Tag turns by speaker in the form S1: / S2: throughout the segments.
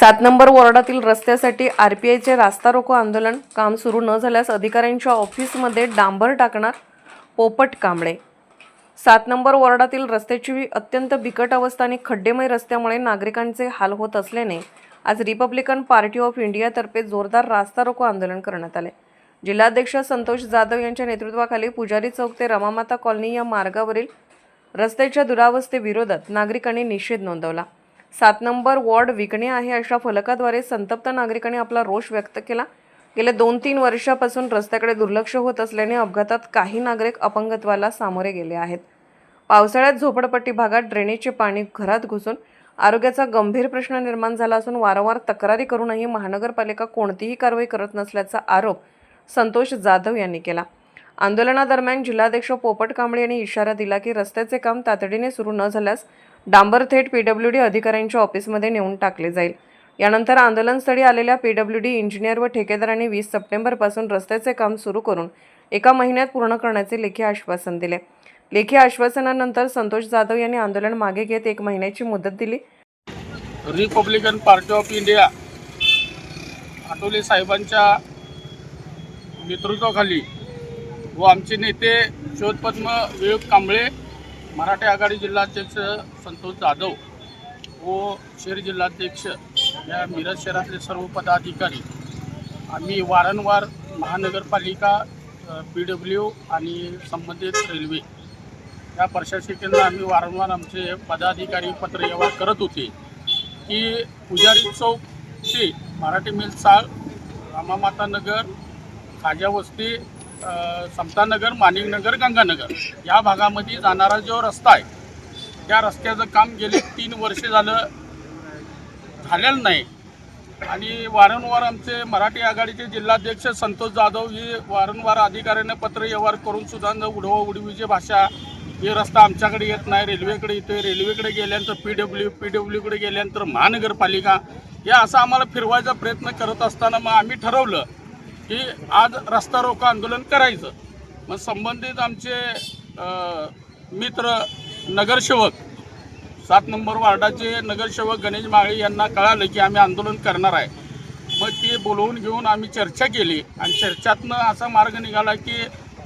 S1: सात नंबर वॉर्डातील रस्त्यासाठी आरपीआयचे रास्ता रोको आंदोलन काम सुरू न झाल्यास अधिकाऱ्यांच्या ऑफिसमध्ये डांबर टाकणार पोपट कांबळे. सात नंबर वॉर्डातील रस्त्याची अत्यंत बिकट अवस्था आणि खड्डेमय रस्त्यामुळे नागरिकांचे हाल होत असल्याने आज रिपब्लिकन पार्टी ऑफ इंडियातर्फे जोरदार रास्ता रोको आंदोलन करण्यात आले. जिल्हाध्यक्ष संतोष जाधव यांच्या नेतृत्वाखाली पुजारी चौक ते रमामाता कॉलनी या मार्गावरील रस्त्याच्या दुरावस्थेविरोधात नागरिकांनी निषेध नोंदवला. सात नंबर वॉर्ड विकणे आहे अशा फलकाद्वारे संतप्त नागरिकांनी आपला रोष व्यक्त केला. गेल्या दोन तीन वर्षापासून रस्त्याकडे दुर्लक्ष होत असल्याने अपघातात काही नागरिक अपंगत्वाला सामोरे गेले आहेत. पावसाळ्यात झोपडपट्टी भागात ड्रेनेजचे पाणी घरात घुसून आरोग्याचा गंभीर प्रश्न निर्माण झाला असून वारंवार तक्रारी करूनही महानगरपालिका कोणतीही कारवाई करत नसल्याचा आरोप संतोष जाधव यांनी केला. आंदोलनादरम्यान जिल्हाध्यक्ष पोपट कांबळे यांनी इशारा दिला की रस्त्याचे काम तातडीने सुरू न झाल्यास डांबर थेट पीडब्ल्यूडी अधिकाऱ्यांच्या ऑफिसमध्ये नेऊन टाकले जाईल. यानंतर आंदोलनस्थळी आलेल्या पीडब्ल्यूडी इंजिनियर व ठेकेदारांनी वीस सप्टेंबरपासून रस्त्याचे काम सुरू करून एका महिन्यात पूर्ण करण्याचे लेखी आश्वासन दिले. लेखी आश्वासनानंतर संतोष जाधव यांनी आंदोलन मागे घेत एक महिन्याची मुदत दिली.
S2: Republican Party of India Athawale साहेबांच्या नेतृत्वाखाली व आमचे नेते शोधपद्म विवेक कांबळे मराठी आघाडी जिल्हाध्यक्ष संतोष जाधव व शहर जिल्हाध्यक्ष या मिरज शहरातले सर्व पदाधिकारी. आम्ही वारंवार महानगरपालिका पी डब्ल्यू आणि संबंधित रेल्वे या प्रशासकीयांना आम्ही वारंवार आमचे पदाधिकारी पत्र व्यवहार करत होते की पुजारी चौक ते मराठी मिल चाळ रामामाता नगर खाजा वस्ती समतानगर माणिकनगर गंगानगर या भागामध्ये जाणारा जो रस्ता आहे त्या रस्त्याचं काम गेले तीन वर्ष झालं झालेलं नाही. आणि वारंवार आमचे मराठी आघाडीचे जिल्हाध्यक्ष संतोष जाधव हे वारंवार अधिकाऱ्यांना पत्र व्यवहार करून सुद्धा न उडवा उडवीची भाषा हे रस्ता आमच्याकडे येत नाही रेल्वेकडे येतोय रेल्वेकडे गेल्यानंतर पी डब्ल्यू पी डब्ल्यूकडे गेल्यानंतर महानगरपालिका या असं आम्हाला फिरवायचा प्रयत्न करत असताना मग आम्ही ठरवलं की आज रस्ता रोको आंदोलन करायचं. मग संबंधित आमचे मित्र नगरसेवक सात नंबर वार्डाचे नगरसेवक गणेश माळी यांना कळालं की आम्ही आंदोलन करणार आहे. मग ते बोलवून घेऊन आम्ही चर्चा केली आणि चर्चातनं असा मार्ग निघाला की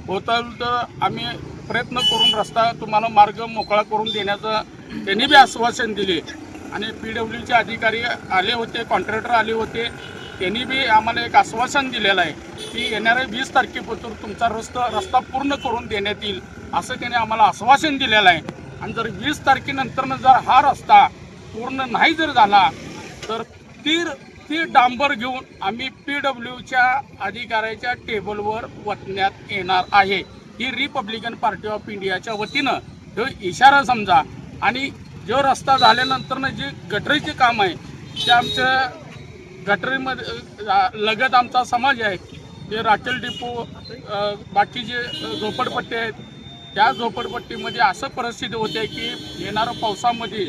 S2: होतं तर आम्ही प्रयत्न करून रस्ता तुम्हाला मार्ग मोकळा करून देण्याचं त्यांनी बी आश्वासन दिले. आणि पी डब्ल्यूचे अधिकारी आले होते कॉन्ट्रॅक्टर आले होते. त्यांनी बी आम्हाला एक आश्वासन दिलेलं आहे की येणाऱ्या वीस तारखेपासून तुमचा रस्ता रस्ता पूर्ण करून देण्यात येईल असं त्याने आम्हाला आश्वासन दिलेलं आहे. आणि जर वीस तारखेनंतरनं जर हा रस्ता पूर्ण नाही जर झाला तर ती ती डांबर घेऊन आम्ही पी डब्ल्यूच्या अधिकाऱ्याच्या टेबलवर वतण्यात येणार आहे. ही रिपब्लिकन पार्टी ऑफ इंडियाच्या वतीनं जो इशारा समजा. आणि जो रस्ता झाल्यानंतरनं जे गटरीचे काम आहे ते आमचं गटरीमध्ये लगत आमचा समाज आहे. ते राखेल डिपो बाकी जे झोपडपट्टी आहेत त्या झोपडपट्टीमध्ये असं परिस्थिती होते की येणाऱ्या पावसामध्ये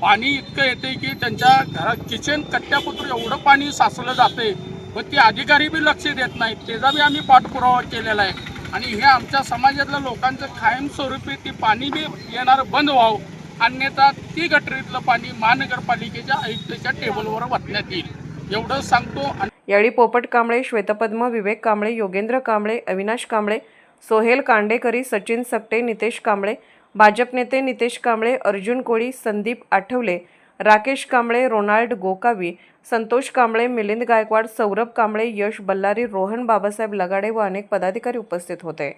S2: पाणी इतकं येते की त्यांच्या घरात किचन कट्ट्यापुत्र एवढं पाणी साचलं जाते व ते अधिकारी बी लक्ष देत नाहीत. त्याचा बी आम्ही पाठपुरावा केलेला आहे. आणि हे आमच्या समाजातल्या लोकांचं कायमस्वरूपी ती पाणी बी येणारं बंद व्हावं. अन्यथा ती गटरीतलं पाणी महानगरपालिकेच्या आयुक्ताच्या टेबलवर वाटण्यात येईल. एवढं सांगतो
S1: यावेळी पोपट कांबळे श्वेतपद्म विवेक कांबळे योगेंद्र कांबळे अविनाश कांबळे सोहेल कांडेकरी सचिन सकटे नितेश कांबळे भाजप नेते नितेश कांबळे अर्जुन कोळी संदीप आठवले राकेश कांबळे रोनाल्ड गोकावी संतोष कांबळे मिलिंद गायकवाड सौरभ कांबळे यश बल्लारी रोहन बाबासाहेब लगाडे व अनेक पदाधिकारी उपस्थित होते.